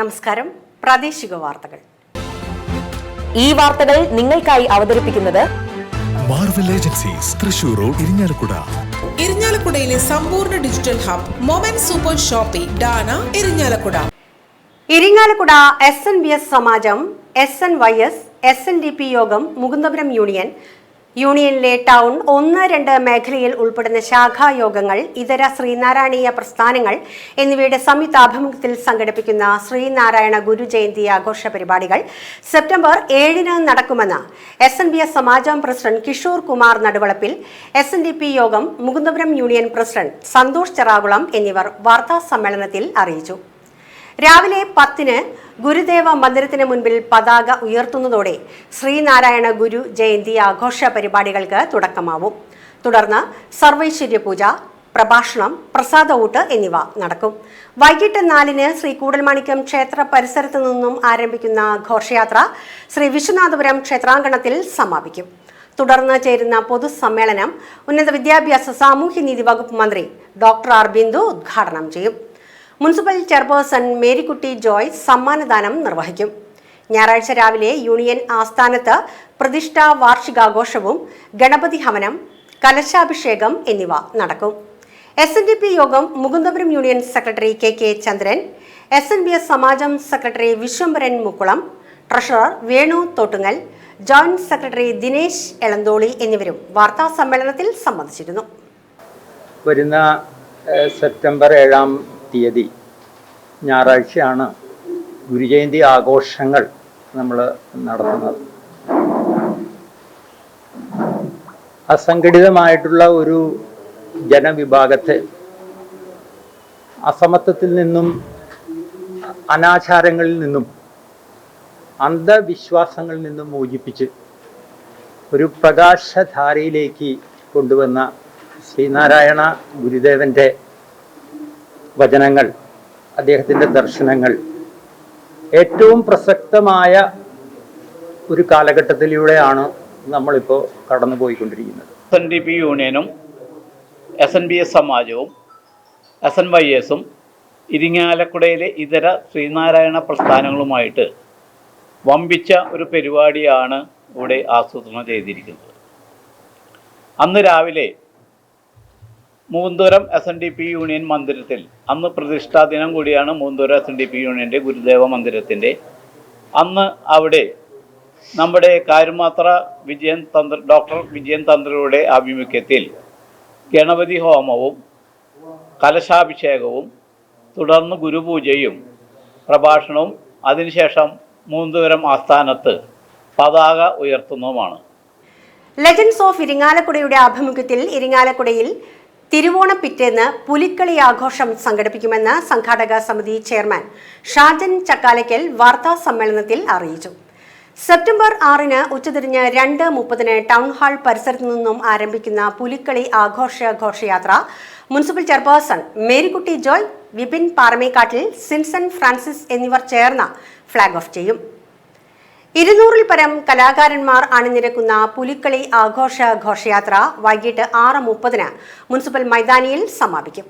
നമസ്കാരം. പ്രാദേശിക വാർത്തകൾ. ഈ വാർത്തകൾ നിങ്ങൾക്കായി അവതരിപ്പിക്കുന്നത് Marvel agencies Thrissur road Irinjalakuda. ഇരിഞ്ഞാലക്കുടയിലെ സമ്പൂർണ digital hub moment super shopping Dana Irinjalakuda. Irinjalakuda S N B S Samajam S N Y S S N D P Yogam Mukundapuram union യൂണിയനിലെ town ഒന്ന് രണ്ട് മേഖലയിൽ ഉൾപ്പെടുന്ന ശാഖായോഗങ്ങൾ ഇതര ശ്രീനാരായണീയ പ്രസ്ഥാനങ്ങൾ എന്നിവയുടെ സംയുക്താഭിമുഖ്യത്തിൽ സംഘടിപ്പിക്കുന്ന ശ്രീനാരായണ ഗുരു ജയന്തി ആഘോഷ പരിപാടികൾ സെപ്റ്റംബർ ഏഴിന് നടക്കുമെന്ന് S N B S Samajam president Kishore Kumar Naduvalappil S N D P Yogam Mukundapuram union president Santhosh Cherakulam എന്നിവർ വാർത്താ സമ്മേളനത്തിൽ അറിയിച്ചു. രാവിലെ പത്തിന് ഗുരുദേവ മന്ദിരത്തിന് മുൻപിൽ പതാക ഉയർത്തുന്നതോടെ ശ്രീനാരായണ ഗുരു ജയന്തി ആഘോഷ പരിപാടികൾക്ക് തുടക്കമാവും. തുടർന്ന് സർവൈശ്വര്യ പൂജ പ്രഭാഷണം പ്രസാദ ഊട്ട് എന്നിവ നടക്കും. വൈകിട്ട് നാലിന് ശ്രീ കൂടൽമാണിക്യം ക്ഷേത്ര പരിസരത്തു നിന്നും ആരംഭിക്കുന്ന ഘോഷയാത്ര ശ്രീ വിശ്വനാഥപുരം ക്ഷേത്രാങ്കണത്തിൽ സമാപിക്കും. തുടർന്ന് ചേരുന്ന പൊതുസമ്മേളനം ഉന്നത വിദ്യാഭ്യാസ സാമൂഹ്യനീതി വകുപ്പ് മന്ത്രി ഡോക്ടർ ആർ ബിന്ദു ഉദ്ഘാടനം ചെയ്യും. മുനിസിപ്പൽ ചെയർപേഴ്സൺ മേരിക്കുട്ടി ജോയ് സമ്മാനദാനം നിർവഹിക്കും. ഞായറാഴ്ച രാവിലെ യൂണിയൻ ആസ്ഥാനത്ത് പ്രതിഷ്ഠാ വാർഷികാഘോഷവും ഗണപതി ഹവനം കലശാഭിഷേകം എന്നിവ നടക്കും. S N D P Yogam Mukundapuram union secretary K K Chandran S N B S Samajam secretary Viswambharan Mukkulam treasurer Venu Thottungal joint secretary Dinesh Elantholi എന്നിവരും വാർത്താ സമ്മേളനത്തിൽ സംബന്ധിച്ചിരുന്നു. വരുന്ന സെപ്റ്റംബർ ഏഴാം തീയതി. ഞായറാഴ്ചയാണ് ഗുരുജയന്തി ആഘോഷങ്ങൾ നമ്മൾ നടത്തുന്നത്. അസംഘടിതമായിട്ടുള്ള ഒരു ജനവിഭാഗത്തെ അസമത്വത്തിൽ നിന്നും അനാചാരങ്ങളിൽ നിന്നും അന്ധവിശ്വാസങ്ങളിൽ നിന്നും മോചിപ്പിച്ച് ഒരു പ്രകാശധാരയിലേക്ക് കൊണ്ടുവന്ന ശ്രീനാരായണ ഗുരുദേവന്റെ വചനങ്ങൾ അദ്ദേഹത്തിന്റെ ദർശനങ്ങൾ. ഏറ്റവും പ്രസക്തമായ ഒരു കാലഘട്ടത്തിലൂടെയാണ് നമ്മളിപ്പോൾ കടന്നു പോയിക്കൊണ്ടിരിക്കുന്നത് എസ് എൻ ഡി പി യൂണിയനും എസ് എൻ ബി എസ് സമാജവും എസ് എൻ വൈ എസും ഇരിങ്ങാലക്കുടയിലെ ഇതര ശ്രീനാരായണ പ്രസ്ഥാനങ്ങളുമായിട്ട് വമ്പിച്ച ഒരു പരിപാടിയാണ് ഇവിടെ ആസൂത്രണം ചെയ്തിരിക്കുന്നത്. അന്ന് രാവിലെ മൂന്തൂരം S N D P union മന്ദിരത്തിൽ. അന്ന് പ്രതിഷ്ഠാ ദിനം കൂടിയാണ് മൂന്തൂരം എസ് എൻ ഡി പി യൂണിയന്റെ ഗുരുദേവ മന്ദിരത്തിന്റെ അന്ന് അവിടെ നമ്മുടെ കാരുമാത്ര വിജയൻ തന്ത്ര ഡോക്ടർ വിജയൻ തന്ത്രയുടെ ആഭിമുഖ്യത്തിൽ ഗണപതി ഹോമവും കലശാഭിഷേകവും തുടർന്ന് ഗുരുപൂജയും പ്രഭാഷണവും അതിനുശേഷം മൂന്തുരം ആസ്ഥാനത്ത് പതാക ഉയർത്തുന്നതുമാണ്. ലെജൻസ് ഓഫ് ഇരിങ്ങാലക്കുടയുടെ ആഭിമുഖ്യത്തിൽ ഇരിങ്ങാലക്കുടയിൽ തിരുവോണ പിറ്റേന്ന് പുലിക്കളി ആഘോഷം സംഘടിപ്പിക്കുമെന്ന് സംഘാടക സമിതി ചെയർമാൻ ഷാജൻ ചക്കാലയ്ക്കൽ വാർത്താ സമ്മേളനത്തിൽ അറിയിച്ചു. സെപ്റ്റംബർ ആറിന് ഉച്ചതിരിഞ്ഞ് രണ്ട് മുപ്പതിന് ടൗൺ ഹാൾ പരിസരത്തു നിന്നും ആരംഭിക്കുന്ന പുലിക്കളി ആഘോഷ ഘോഷയാത്ര municipal chairperson Marykutty Joy Vipin Paramekkattil Sinson Francis എന്നിവർ ചേർന്ന് ഫ്ളാഗ് ഓഫ് ചെയ്യും. ഇരുന്നൂറിൽ പരം കലാകാരന്മാർ അണിനിരക്കുന്ന പുലിക്കളി ആഘോഷ ഘോഷയാത്ര വൈകിട്ട് ആറ് മുപ്പതിന് മുനിസിപ്പൽ മൈതാനിയിൽ സമാപിക്കും.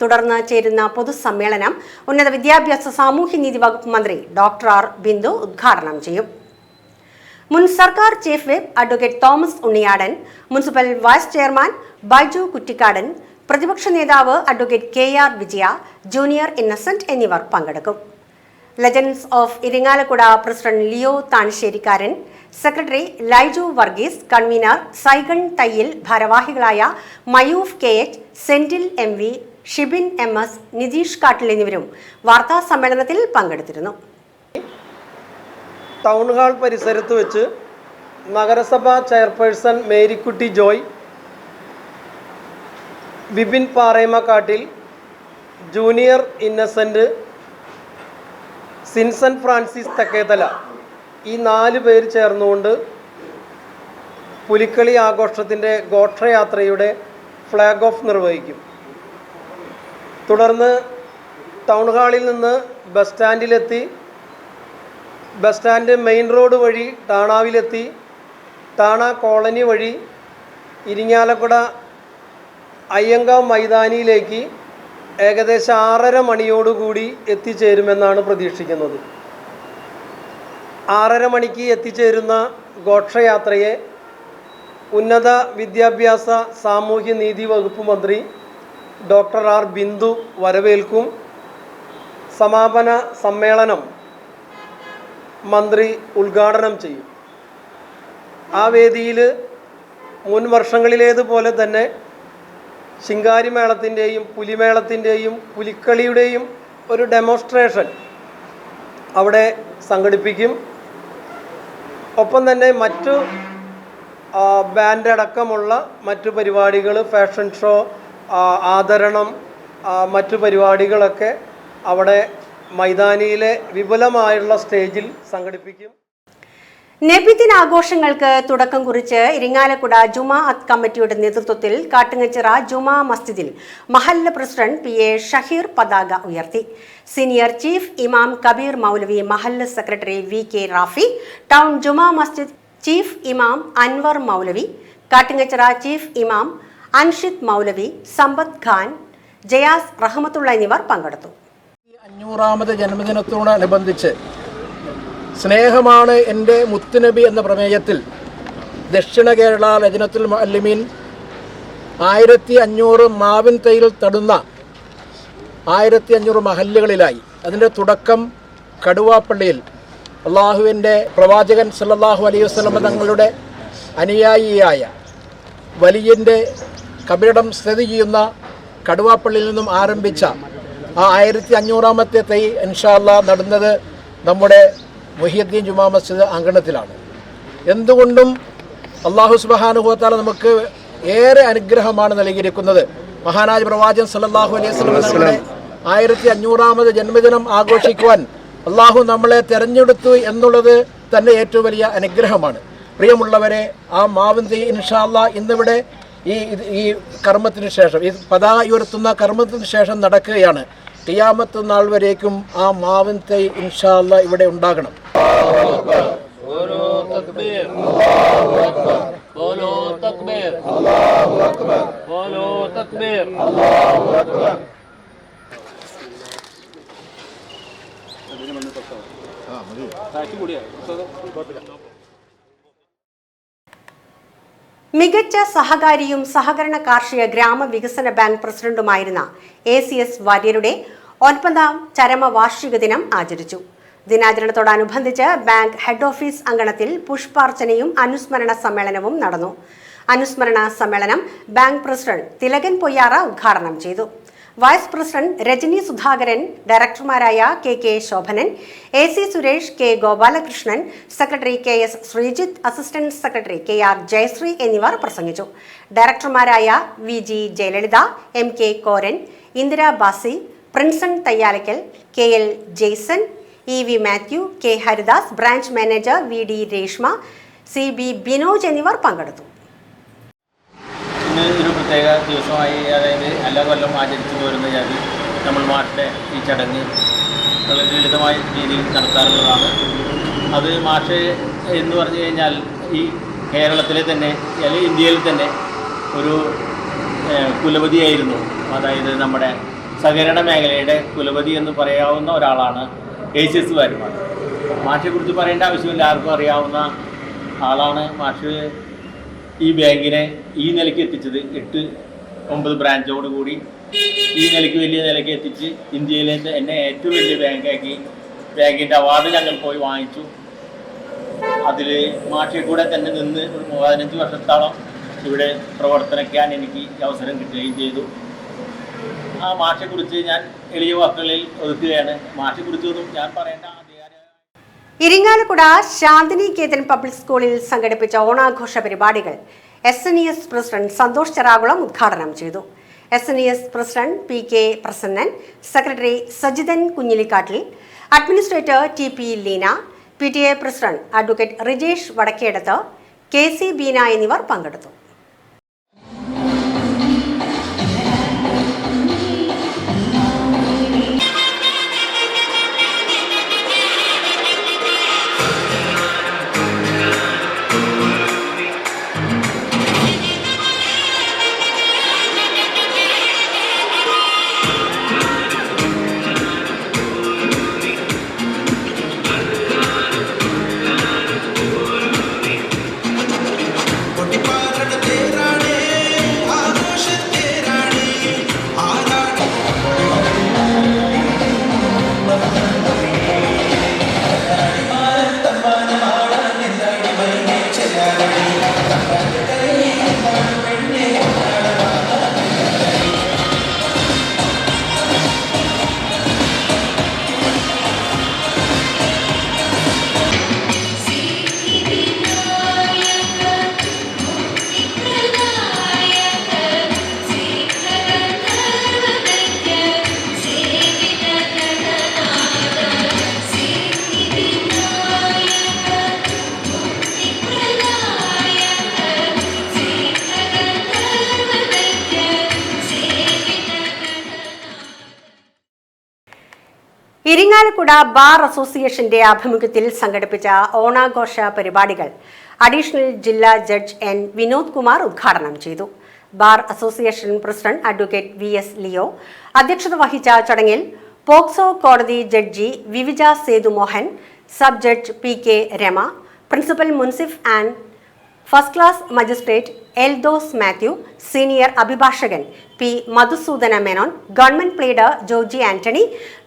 തുടർന്ന് ചേരുന്ന പൊതുസമ്മേളനം ഉന്നത വിദ്യാഭ്യാസ സാമൂഹ്യനീതി വകുപ്പ് മന്ത്രി ഡോക്ടർ ആർ ബിന്ദു ഉദ്ഘാടനം ചെയ്യും. മുൻ സർക്കാർ chief whip advocate Thomas Unniyadan municipal vice chairman Baiju Kuttikkadan പ്രതിപക്ഷ നേതാവ് advocate K R Vijaya junior Innocent എന്നിവർ പങ്കെടുക്കും. Legends of Irinjalakuda president Leo Thanisserikkaran secretary Laiju Varghese convener Saigon Thayyil ഭാരവാഹികളായ Mayoof K H Senthil M V Shibin M S Nitheesh Kattil എന്നിവരും വാർത്താ സമ്മേളനത്തിൽ പങ്കെടുത്തിരുന്നു. Town hall പരിസരത്ത് വെച്ച് നഗരസഭാ chairperson Marykutty Joy Vipin Paramekkattil junior Innocent Sinson Francis തക്കേതല. ഈ നാല് പേര് ചേർന്നുകൊണ്ട് പുലിക്കളി ആഘോഷത്തിന്റെ ഗോത്രയാത്രയുടെ ഫ്ലാഗ് ഓഫ് നിർവഹിക്കും. തുടർന്ന് ടൗൺ ഹാളിൽ നിന്ന് ബസ് സ്റ്റാൻഡിലെത്തി ബസ് സ്റ്റാൻഡ് മെയിൻ റോഡ് വഴി ടാണാവിലെത്തി ടാണ കോളനി വഴി ഇരിങ്ങാലക്കുട അയ്യങ്കാവ് മൈതാനിയിലേക്ക് ഏകദേശം ആറര മണിയോടുകൂടി എത്തിച്ചേരുമെന്നാണ് പ്രതീക്ഷിക്കുന്നത്. ആറര മണിക്ക് എത്തിച്ചേരുന്ന ഘോഷയാത്രയെ ഉന്നത വിദ്യാഭ്യാസ സാമൂഹ്യ നീതി വകുപ്പ് മന്ത്രി ഡോക്ടർ ആർ ബിന്ദു വരവേൽക്കും. സമാപന സമ്മേളനം മന്ത്രി ഉദ്ഘാടനം ചെയ്യും. ആ വേദിയിൽ മുൻ വർഷങ്ങളിലേതുപോലെ തന്നെ ശിങ്കാരിമേളത്തിന്റെയും പുലിമേളത്തിന്റെയും പുലിക്കളിയുടെയും ഒരു ഡെമോൺസ്ട്രേഷൻ അവിടെ സംഘടിപ്പിക്കും. ഒപ്പം തന്നെ മറ്റു ബാൻഡടക്കമുള്ള മറ്റു പരിപാടികൾ ഫാഷൻ ഷോ ആദരണം മറ്റു പരിപാടികളൊക്കെ അവിടെ മൈതാനിയിലെ വിപുലമായുള്ള സ്റ്റേജിൽ സംഘടിപ്പിക്കും. നബിദിന ആഘോഷങ്ങൾക്ക് തുടക്കം കുറിച്ച് ഇരിങ്ങാലക്കുട ജുമാ അത് കമ്മിറ്റിയുടെ നേതൃത്വത്തിൽ കാട്ടുങ്ങച്ചിറ ജുമാ മസ്ജിദിൽ മഹല്ല പ്രസിഡന്റ് പി എ ഷഹീർ പതാക ഉയർത്തി. സീനിയർ ചീഫ് ഇമാം കബീർ മൗലവി മഹല്ല secretary V K Rafi town Juma Masjid chief ഇമാം അൻവർ മൗലവി കാട്ടുങ്ങച്ചിറ ചീഫ് ഇമാം അൻഷിദ് മൗലവി സമ്പത്ത് ഖാൻ ജയാസ് റഹ്മത്തുള്ള എന്നിവർ പങ്കെടുത്തു. അഞ്ഞൂറാമത് ജന്മദിനത്തോടനുബന്ധിച്ച് സ്നേഹമാണ് എന്റെ മുത്തുനബി എന്ന പ്രമേയത്തിൽ. ദക്ഷിണ കേരള രചനത്തുൽ അല്ലിമീൻ ആയിരത്തി അഞ്ഞൂറ് മാവിൻ തൈയിൽ തടുന്ന ആയിരത്തി അഞ്ഞൂറ് മഹല്ലുകളിലായി. അതിന്റെ തുടക്കം കടുവാപ്പള്ളിയിൽ അള്ളാഹുവിന്റെ പ്രവാചകൻ സല്ലാഹു അലൈഹി വസ്ലമ തങ്ങളുടെ അനുയായിയായ വലിയന്റെ കപിടം സ്ഥിതി ചെയ്യുന്ന കടുവാപ്പള്ളിയിൽ നിന്നും ആരംഭിച്ച ആ ആയിരത്തി അഞ്ഞൂറാമത്തെ തൈ ഇൻഷാല്ല നടുന്നത് നമ്മുടെ മുഹിയദ്ദീൻ ജുമാ മസ്ജിദ് അങ്കണത്തിലാണ്. എന്തുകൊണ്ടും അള്ളാഹു സുബഹാനുഭവത്താല നമുക്ക് ഏറെ അനുഗ്രഹമാണ് നൽകിയിരിക്കുന്നത്. മഹാനാജ് പ്രവാചൻ സല്ലല്ലാഹു അലൈഹി ആയിരത്തി അഞ്ഞൂറാമത് ജന്മദിനം ആഘോഷിക്കുവാൻ അള്ളാഹു നമ്മളെ തെരഞ്ഞെടുത്തു എന്നുള്ളത് തന്നെ ഏറ്റവും വലിയ അനുഗ്രഹമാണ്. പ്രിയമുള്ളവരെ ആ മാവന്തി ഇൻഷാല്ല ഇന്നിവിടെ ഈ ഈ കർമ്മത്തിന് ശേഷം ഈ പതാക ഉയർത്തുന്ന കർമ്മത്തിന് ശേഷം നടക്കുകയാണ്. ടിയാമത്ത് നാൾ വരേക്കും ആ മാവിൻ തൈ ഇൻഷാല്ല ഇവിടെ ഉണ്ടാകണം. മികച്ച സഹകാരിയും സഹകരണ കാർഷിക ഗ്രാമവികസന ബാങ്ക് പ്രസിഡന്റുമായിരുന്ന എ സി എസ് വാര്യരുടെ ഒൻപതാം ചരമ വാർഷിക ദിനം ആചരിച്ചു. ദിനാചരണത്തോടനുബന്ധിച്ച് ബാങ്ക് ഹെഡ് ഓഫീസ് അങ്കണത്തിൽ പുഷ്പാർച്ചനയും അനുസ്മരണ സമ്മേളനവും നടന്നു. അനുസ്മരണ സമ്മേളനം ബാങ്ക് പ്രസിഡന്റ് തിലകൻ പൊയ്യാറ ഉദ്ഘാടനം ചെയ്തു. Vice president Rajani Sudhakaran ഡയറക്ടർമാരായ K K Shobhanan A C Suresh K Gopalakrishnan secretary K S Sreejith assistant secretary K R Jayasree എന്നിവർ പ്രസംഗിച്ചു. ഡയറക്ടർമാരായ V G Jayalalitha M K Koran Indira Basi Prinson Thayyalakkal K L Jaison E V Mathew K Haridas branch manager V D Reshma C B Binoj എന്നിവർ പങ്കെടുത്തു. ഇന്ന് ഒരു പ്രത്യേക ദിവസമായി അതായത് എല്ലാ കൊല്ലം ആചരിച്ചു പോരുന്ന ജാതി നമ്മൾ മാഷിന്റെ ഈ ചടങ്ങ് വളരെ ലളിതമായ രീതിയിൽ നടത്താറുള്ളതാണ്. അത് മാഷ് എന്ന് പറഞ്ഞു കഴിഞ്ഞാൽ ഈ കേരളത്തിലെ തന്നെ അല്ലെങ്കിൽ ഇന്ത്യയിൽ തന്നെ ഒരു കുലപതിയായിരുന്നു. അതായത് നമ്മുടെ സഹകരണ മേഖലയുടെ കുലപതി എന്ന് പറയാവുന്ന ഒരാളാണ് എ സി എസ് വരുമാണ് മാഷെ കുറിച്ച് പറയേണ്ട ആവശ്യമില്ല. ആർക്കും അറിയാവുന്ന ആളാണ് മാഷ്. ഈ ബാങ്കിനെ ഈ നിലയ്ക്ക് എത്തിച്ചത് എട്ട് ഒമ്പത് ബ്രാഞ്ചോട് കൂടി. ഈ നിലയ്ക്ക് വലിയ നിലയ്ക്ക് എത്തിച്ച് ഇന്ത്യയിലെ എന്നെ ഏറ്റവും വലിയ ബാങ്കാക്കി ബാങ്കിന്റെ അവാർഡ് ഞങ്ങൾ പോയി വാങ്ങിച്ചു. അതിൽ മാഷിൽ കൂടെ തന്നെ നിന്ന് ഒരു പതിനഞ്ച് വർഷത്തോളം ഇവിടെ പ്രവർത്തനക്കാൻ എനിക്ക് അവസരം കിട്ടുകയും ചെയ്തു. ആ മാഷെക്കുറിച്ച് ഞാൻ എളിയ വാക്കുകളിൽ ഒതുക്കുകയാണ്. മാഷെക്കുറിച്ചൊന്നും ഞാൻ പറയേണ്ട ഇരിങ്ങാലക്കുട ശാന്തിനികേതൻ പബ്ലിക് സ്കൂളിൽ സംഘടിപ്പിച്ച ഓണാഘോഷ പരിപാടികൾ S N E S president Santhosh Cherakulam ഉദ്ഘാടനം ചെയ്തു. S N E S president P K Prasannan secretary Sajithan Kunjilikkattil administrator T P Leena P T A president advocate Rijesh Vadakkedath K C Beena എന്നിവർ പങ്കെടുത്തു. Irinjalakuda bar അസോസിയേഷന്റെ ആഭിമുഖ്യത്തിൽ സംഘടിപ്പിച്ച ഓണാഘോഷ പരിപാടികൾ additional ജില്ലാ ജഡ്ജ് എൻ വിനോദ് കുമാർ ഉദ്ഘാടനം ചെയ്തു. Bar association president advocate V S Leo അധ്യക്ഷത വഹിച്ച ചടങ്ങിൽ പോക്സോ കോടതി judge Vivija Sethumohan sub judge P K Rama principal munsif and first class magistrate Eldhose Mathew senior അഭിഭാഷകൻ P Madhusoodana Menon government pleader Georgi Antony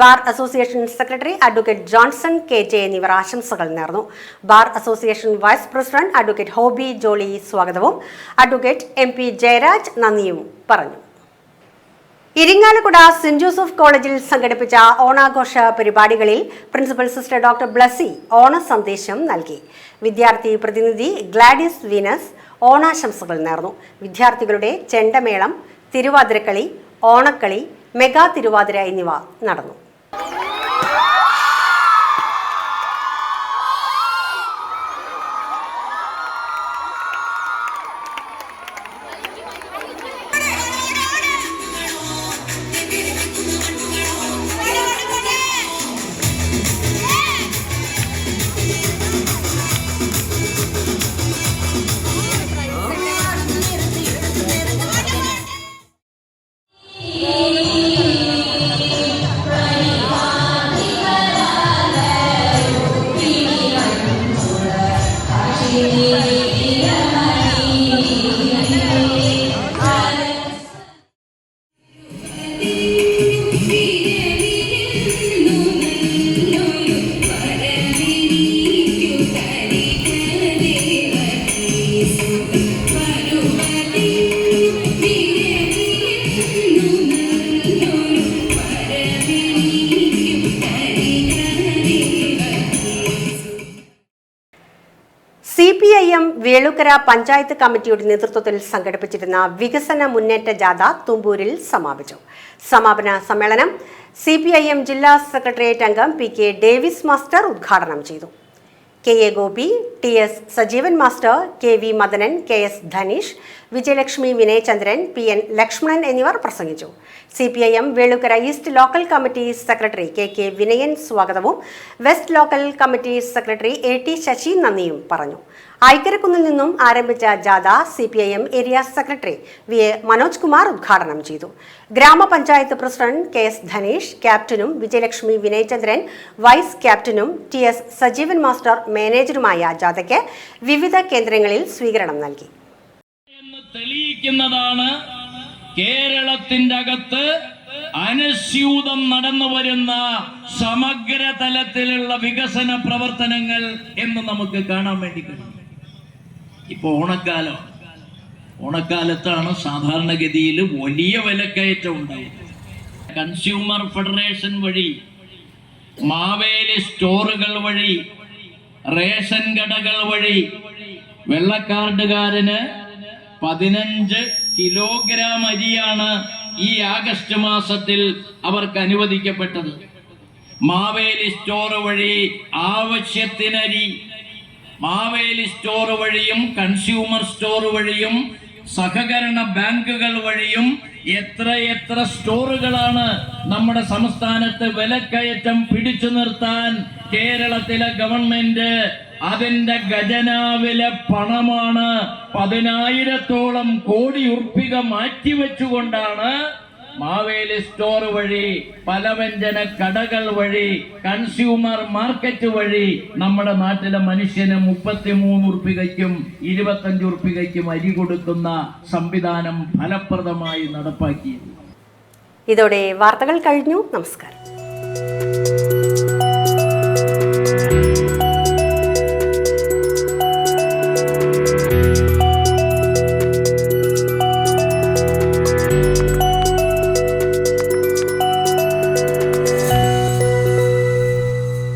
bar association secretary advocate Johnson K J എന്നിവർ ആശംസകൾ നേർന്നു. Bar association vice president advocate Hobby Jolly സ്വാഗതവും. Advocate M P Jayaraj നന്ദിയും പറഞ്ഞു. Irinjalakuda saint Joseph കോളേജിൽ സംഘടിപ്പിച്ച ഓണാഘോഷ പരിപാടികളിൽ പ്രിൻസിപ്പൽ സിസ്റ്റർ ഡോക്ടർ ബ്ലസി ഓണ സന്ദേശം നൽകി. വിദ്യാർത്ഥി പ്രതിനിധി ഗ്ലാഡിസ് വീനസ് ഓണാശംസകൾ നേർന്നു. വിദ്യാർത്ഥികളുടെ ചെണ്ടമേളം തിരുവാതിരക്കളി ഓണക്കളി മെഗാ തിരുവാതിര എന്നിവ നടന്നു. P I M Velookkara panchayat കമ്മിറ്റിയുടെ നേതൃത്വത്തിൽ സംഘടിപ്പിച്ചിരുന്ന വികസന മുന്നേറ്റ ജാഥ തുമ്പൂരിൽ സമാപിച്ചു. സമാപന സമ്മേളനം സി പി ഐ എം ജില്ലാ സെക്രട്ടേറിയറ്റ് അംഗം പി കെ ഡേവിസ് മാസ്റ്റർ ഉദ്ഘാടനം ചെയ്തു. K A Gopi T S Sajeevan master K V Madanan K S Dhaneesh Vijayalakshmi Vinayachandran P N Lakshmanan എന്നിവർ പ്രസംഗിച്ചു. C P I M Velookkara east local committee secretary K K Vinayan സ്വാഗതവും west local committee secretary A T Sasi നന്ദിയും പറഞ്ഞു. ഐക്കരക്കുന്നിൽ നിന്നും ആരംഭിച്ച ജാഥ C P I M area secretary V A Manoj Kumar ഉദ്ഘാടനം ചെയ്തു. ഗ്രാമപഞ്ചായത്ത് പ്രസിഡന്റ് കെ എസ് ധനീഷ് ക്യാപ്റ്റനും വിജയലക്ഷ്മി വിനയചന്ദ്രൻ വൈസ് ക്യാപ്റ്റനും ടി എസ് സജീവൻ മാസ്റ്റർ മാനേജറുമായ ജാഥയ്ക്ക് വിവിധ കേന്ദ്രങ്ങളിൽ സ്വീകരണം നൽകി. തെളിയിക്കുന്നതാണ് കേരളത്തിന്റെ അകത്ത് അനസ്യൂതം നടന്നു വരുന്ന സമഗ്ര തലത്തിലുള്ള വികസന പ്രവർത്തനങ്ങൾ എന്ന് നമുക്ക് കാണാൻ വേണ്ടി കഴിയും ഇപ്പൊ ഓണക്കാലം. ഓണക്കാലത്താണ് സാധാരണഗതിയിൽ വലിയ വിലക്കയറ്റം ഉണ്ടായത്. കൺസ്യൂമർ ഫെഡറേഷൻ വഴി മാവേലി സ്റ്റോറുകൾ വഴി റേഷൻ കടകൾ വഴി വെള്ളക്കാർഡുകാരന് പതിനഞ്ച് കിലോഗ്രാം അരിയാണ് ഈ ആഗസ്റ്റ് മാസത്തിൽ അവർക്ക് അനുവദിക്കപ്പെട്ടത്. മാവേലി സ്റ്റോർ വഴി ആവശ്യത്തിനരി മാവേലി സ്റ്റോർ വഴിയും കൺസ്യൂമർ സ്റ്റോർ വഴിയും സഹകരണ ബാങ്കുകൾ വഴിയും എത്ര എത്ര സ്റ്റോറുകളാണ് നമ്മുടെ സംസ്ഥാനത്ത് വിലക്കയറ്റം പിടിച്ചു നിർത്താൻ കേരളത്തിലെ ഗവൺമെന്റ് അതിന്റെ ഖജനാവിലെ പണമാണ് പതിനായിരത്തോളം കോടി ഉർപ്പിക മാറ്റിവെച്ചുകൊണ്ടാണ് മാവേലി സ്റ്റോർ വഴി പലവ്യഞ്ജന കടകൾ വഴി കൺസ്യൂമർ മാർക്കറ്റ് വഴി നമ്മുടെ നാട്ടിലെ മനുഷ്യന് മുപ്പത്തിമൂന്ന് ഉറുപ്പികയ്ക്കും ഇരുപത്തഞ്ച് ഉറുപ്പികയ്ക്കും അരി കൊടുക്കുന്ന സംവിധാനം ഫലപ്രദമായി നടപ്പാക്കിയത് ഇതോടെ വാർത്തകൾ കഴിഞ്ഞു. നമസ്കാരം.